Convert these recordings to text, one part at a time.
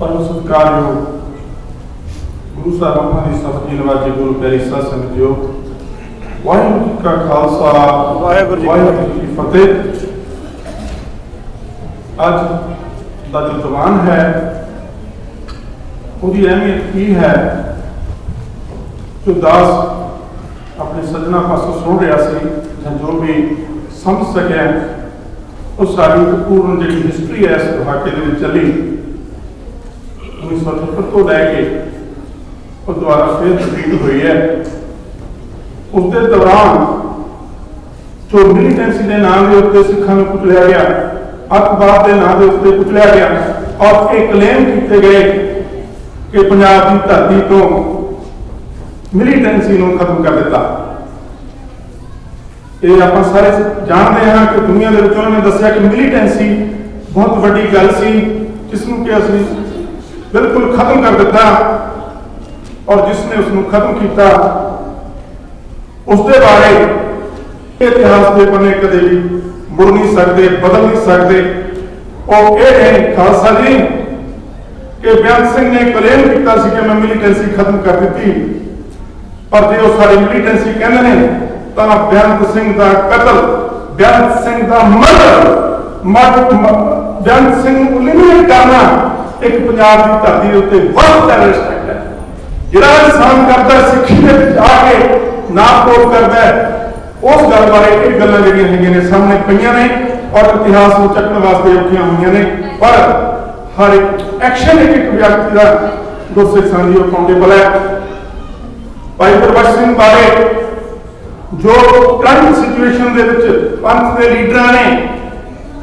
ਪਰਮ ਸਤਿਕਾਰਯੋਗ ਗੁਰੂ ਸਾਹਿਬਾਨਾਂ ਦੀ ਸਤਿ ਨਵਾਜੇ ਗੁਰੂ ਪਿਆਰੀ ਸਾਧ ਸੰਗਤ ਜੀਓ ਵਾਹਿਗੁਰੂ ਜੀ ਕਾ ਖਾਲਸਾ ਵਾਹਿਗੁਰੂ ਜੀ ਕੀ ਜੀ ਫਤਿਹ। ਅੱਜ ਦਾ ਜੋ ਦੀਵਾਨ ਹੈ ਉਹਦੀ ਅਹਿਮੀਅਤ ਕੀ ਹੈ ਜੋ ਦਾਸ ਆਪਣੇ ਸੱਜਣਾ ਪਾਸੋਂ ਸੁਣ ਰਿਹਾ ਸੀ ਜਾਂ ਜੋ ਵੀ ਸਮਝ ਸਕਿਆ ਉਹ ਇੱਕ ਪੂਰਨ ਜਿਹੜੀ ਹਿਸਟਰੀ ਹੈ ਇਸ ਦਹਾਕੇ ਦੇ ਵਿੱਚ ਚੱਲੀ। 1978 ਤੋਂ ਲੈ ਕੇ ਉਹ ਦੁਆਰਾ ਫਿਰ ਰਿਪੀਟ ਹੋਈ ਹੈ। ਉਸ ਦੇ ਦੌਰਾਨ ਜੋ ਮਿਲੀਟੈਂਸੀ ਦੇ ਨਾਮ ਦੇ ਉੱਤੇ ਸਿੱਖਾਂ ਨੂੰ ਕੁਚਲਿਆ ਗਿਆ। ਅੱਤਵਾਦ ਦੇ ਨਾਮ ਦੇ ਉੱਤੇ ਕੁਚਲਿਆ ਗਿਆ। ਔਰ ਇਹ ਕਲੇਮ ਕੀਤੇ ਗਏ ਕਿ ਪੰਜਾਬ ਦੀ ਧਰਤੀ ਤੋਂ ਮਿਲੀਟੈਂਸੀ ਨੂੰ ਖਤਮ ਕਰ ਦਿੱਤਾ। ਇਹ ਆਪਾਂ ਸਾਰੇ ਜਾਣਦੇ ਹਾਂ ਕਿ ਦੁਨੀਆ ਦੇ ਵਿੱਚ ਉਹਨਾਂ ਨੇ ਦੱਸਿਆ ਕਿ ਮਿਲੀਟੈਂਸੀ ਬਹੁਤ ਵੱਡੀ ਗੱਲ ਸੀ, ਜਿਸ ਨੂੰ ਕਿ ਅਸੀਂ ਬਿਲਕੁਲ ਖਤਮ ਕਰ ਦਿੱਤਾ ਔਰ ਜਿਸ ਨੇ ਉਸ ਨੂੰ ਖਤਮ ਕੀਤਾ ਉਸ ਦੇ ਬਾਰੇ ਇਤਿਹਾਸ ਦੇ ਪੰਨੇ ਕਦੇ ਵੀ ਮੁੜ ਨਹੀਂ ਸਕਦੇ, ਬਦਲ ਨਹੀਂ ਸਕਦੇ। ਉਹ ਇਹ ਹੈ ਖਾਲਸਾ ਜੀ ਕਿ ਬਿਆਨ ਸਿੰਘ ਨੇ ਕਲੇਮ ਕੀਤਾ ਸੀ ਕਿ ਮੈਂ ਮਿਲੀਟੈਂਸੀ ਖਤਮ ਕਰ ਦਿੱਤੀ। ਪਰ ਜੇ ਉਹ ਸਾਡੀ ਮਿਲੀਟੈਂਸੀ ਕਹਿੰਦੇ ਨੇ, ਤਾਂ ਬੇਅੰਤ ਸਿੰਘ ਦਾ ਕਤਲ ਬੇਅੰਤ ਸਿੰਘ ਦਾ ਮਰਡਰ ਬੇਅੰਤ ਸਿੰਘ ਨੂੰ ਲਿਮਿਟ ਕਰਨਾ ਇੱਕ ਪੰਜਾਬ ਦੀ ਧਰਤੀ ਦੇ ਉੱਤੇ ਬਹੁਤ ਟੈਰਰਿਸਟ ਐਕਟ ਹੈ। ਜਿਹੜਾ ਇਨਸਾਨ ਕਰਦਾ ਸਿੱਖੀ ਦੇ ਵਿੱਚ ਆ ਕੇ ਨਾਪਤੋਲ ਕਰਦਾ ਉਸ ਗੱਲ ਬਾਰੇ ਇਹ ਗੱਲਾਂ ਜਿਹੜੀਆਂ ਹੈਗੀਆਂ ਨੇ ਸਾਹਮਣੇ ਪਈਆਂ ਨੇ ਔਰ ਇਤਿਹਾਸ ਨੂੰ ਚੱਕਣ ਵਾਸਤੇ ਔਖੀਆਂ ਹੋਈਆਂ ਨੇ। ਪਰ ਹਰ ਇੱਕ ਐਕਸ਼ਨ ਇੱਕ ਇੱਕ ਵਿਅਕਤੀ ਦਾ ਗੁਰਸਿੱਖ ਸਾਂਝੀ ਉਹ ਹੈ। ਭਾਈ ਗੁਰਬਖਸ਼ ਸਿੰਘ ਬਾਰੇ ਜੋ ਕਰੰਟ ਸਿਚੁਏਸ਼ਨ ਦੇ ਵਿੱਚ ਪੰਥ ਦੇ ਲੀਡਰਾਂ ਨੇ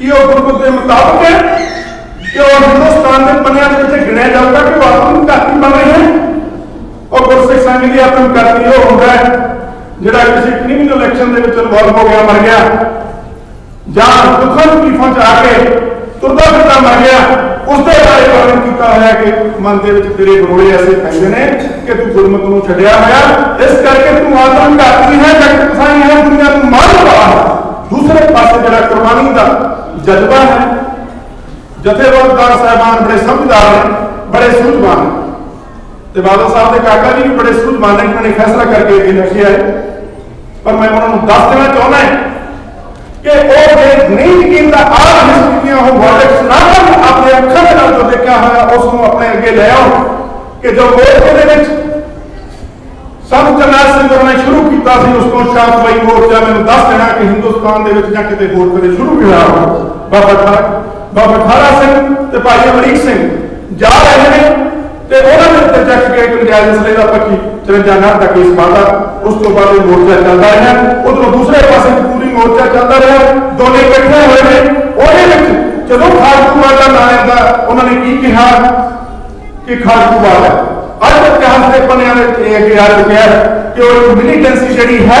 یہ حکومت کے مطابق ہے کہ اور ہندوستان میں پنیا کے پیچھے گنایا جاتا ہے کہ واقعی میں تحقیق بن رہے ہیں اور پرسک سنگھ کی آتم کرتی وہ ہوتا ہے جڑا کسی کرمنل الیکشن دے انوالو ہو گیا، مر گیا۔ یا دکھن کی چ آ کے تردا مر گیا، اس دے بارے وارن کیتا ہے کہ من دے تیرے گروڑے ایسے پیندے نے کہ تو ظلمت نو چھڈیا ہویا اس کر کے تو آتم کرتی ہے جگ ہے، دنیا تو مار دوسرے پاسے جڑا قربانی دا جذبہ ہے، جتھے وردار صاحبان بڑے سمجھدار ہیں، بڑے سوجوان ہیں۔ تے بابا صاحب نے کاکا جی بھی بڑے سوجوان ہیں، انہوں نے فیصلہ کر کے بھی لکھیا ہے۔ پر میں انہوں نے دس دینا چاہنا ہے کہ وہ جے نہیں یقین دا آ ہسٹریاں ہو والد نہ اپنے اکھاں دے نال جو دیکھا ہے، اس کو اپنے اگے لے آؤ۔ کہ جو ووٹ دے وچ سب جناس سے کرنا شروع کیتا سی، اس کو شاہ بھائی مورچہ میں دس دینا ਹਿੰਦੁਸਤਾਨ ਦੇ ਵਿੱਚ ਜਾਂ ਕਿਤੇ ਹੋਰ ਕਦੇ ਸ਼ੁਰੂ ਹੋਇਆ ਬਾਬਾ ਖਾਰਾ ਬਾਬਾ ਖਾਰਾ ਸਿੰਘ ਤੇ ਭਾਈ ਅਮਰੀਕ ਸਿੰਘ ਜਾ ਰਹੇ ਨੇ ਤੇ ਉਹਨਾਂ ਦੇ ਉੱਤੇ ਚੱਕ ਕੇ ਇੱਕ ਨਜਾਇਜ਼ ਦਾ 25 54 ਨਾਮ ਦਾ ਕੇਸ ਪਾਦਾ ਉਸ ਤੋਂ ਬਾਅਦ ਇਹ ਮੋਰਚਾ ਚੱਲਦਾ ਰਿਹਾ। ਉਧਰੋਂ ਦੂਸਰੇ ਪਾਸੇ ਪੂਰੀ ਮੋਰਚਾ ਚੱਲਦਾ ਰਿਹਾ। ਦੋਨੇ ਇਕੱਠੇ ਹੋਏ ਨੇ। ਉਹਦੇ ਵਿੱਚ ਜਦੋਂ ਖਾਲਸਾ ਦਾ ਨਾਂ ਆਉਂਦਾ, ਉਹਨਾਂ ਨੇ ਕੀ ਕਿਹਾ? ਕਿ ਖਾਲਸਾ ਹੈ ਅੱਜ ਇਤਿਹਾਸ ਦੇ ਪੰਨਿਆਂ ਦੇ ਇਹ ਅੱਗੇ ਆ ਚੁੱਕਿਆ ਕਿ ਉਹ ਮਿਲੀਟੈਂਸੀ ਜਿਹੜੀ ਹੈ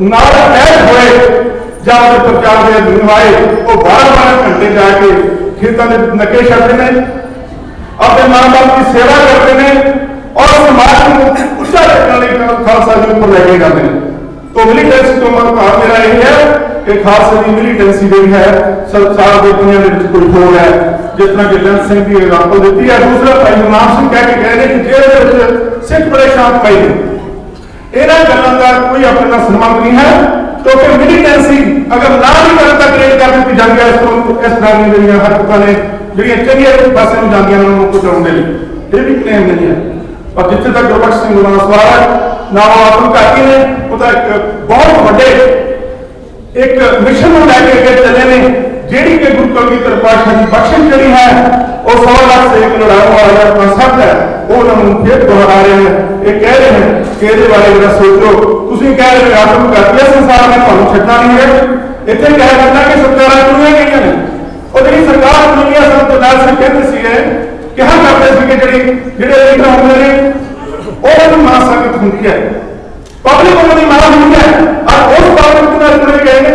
نعرہ قید ہوئے جب انہیں پرچار دیا دنوائے وہ بارہ بارہ گھنٹے جا کے پھر تمہیں نکے شرتے ہیں اپنے ماں باپ کی سیوا کرتے ہیں اور سماج کو اچھا کرنے کا خالصہ کے اوپر لے کے جاتے ہیں۔ تو ملیٹنسی کو میں کہا میرا یہ ہے کہ خاص کی ملیٹنسی بھی ہے، سب سارا دنیا میں کوئی ہو ہے جس طرح کہ لن سنگھ کی ایگزامپل دیتی ہے، دوسرا بھائی نام سنگھ کہہ کے کہہ رہے ہیں کہ جیل سکھ پریشان پائی ہے ਇਹਨਾਂ ਗੱਲਾਂ ਦਾ ਕੋਈ ਆਪਣੇ ਨਾਲ ਸੰਬੰਧ ਨਹੀਂ ਹੈ। ਕਿਉਂਕਿ ਮਿਲੀਟੈਂਸੀ ਅਗਰ ਨਾ ਵੀ ਕਰਨ ਤਾਂ ਗ੍ਰੇਡ ਕਰ ਦਿੱਤੀ ਜਾਂਦੀ ਹੈ ਇਸ ਤੋਂ, ਇਸ ਤਰ੍ਹਾਂ ਦੀਆਂ ਹਰਕਤਾਂ ਨੇ, ਜਿਹੜੀਆਂ ਚੰਗੀਆਂ ਪਾਸੇ ਨੂੰ ਜਾਂਦੀਆਂ ਉਹਨਾਂ ਨੂੰ ਪਹੁੰਚਾਉਣ ਦੇ ਲਈ। ਇਹ ਵੀ ਕਲੇਮ ਨਹੀਂ ਹੈ। ਪਰ ਜਿੱਥੇ ਤੱਕ ਗੁਰਬਖਸ਼ ਸਿੰਘ ਦਾ ਸਵਾਲ ਹੈ ਨਾ ਉਹ ਆਤਮ ਘਾਤੀ ਨੇ, ਉਹ ਤਾਂ ਇੱਕ ਬਹੁਤ ਵੱਡੇ ਇੱਕ ਮਿਸ਼ਨ ਨੂੰ ਲੈ ਕੇ ਅੱਗੇ ਚੱਲੇ ਨੇ, ਜਿਹੜੀ ਕਿ ਗੁਰੂ ਕਲਗੀਧਰ ਪਾਤਸ਼ਾਹ ਦੀ ਬਖਸ਼ਿਸ਼ ਜਿਹੜੀ ਹੈ اور سوال آپ سے ایک لڑائی والا سب ہے۔ وہ ہم پھر دوہرا رہے ہیں۔ یہ کہہ رہے ہیں کہ والے بارے میں سوچو۔ تسی کہہ رہے ہو آپ کو کر دیا سنسار میں تمہیں چھٹنا نہیں ہے۔ اتنے کہہ رہے ہیں کہ سرکار دنیا گئی نے اور دنی سرکار دنیا سب تو لال سے کہتے سی ہے کہ ہم کرتے سی کہ جڑی جڑے ایک ہوندے نے اور ہم ماں سکت ہوندی ہے۔ پبلک کو مدی مارا ہوئی ہے۔ اور اس پبلک کو نہ کہیں گے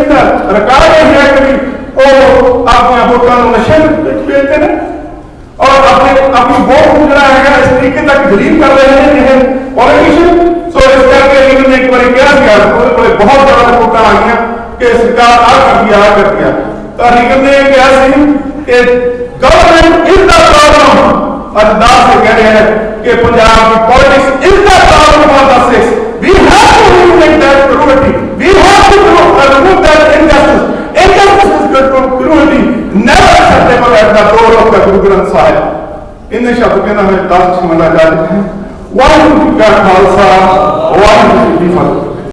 رکا رہے ہیں کبھی اور آپ کو ہوتا نشے بیچتے ہیں۔ حقیقت یہ کہ ایسی کہ گورنمنٹ از دا پرابلم اللہ سے کہہ رہے ہیں کہ پنجاب کی politics is the problem of the Sikhs we have to remove that cruelty we have to remove that injustice injustice is good cruelty never acceptable at the door of دا گرو گرنتھ صاحب ان شبد کے ہے دس منا جاتے ہیں واحد کا خالصہ واحد کی فضل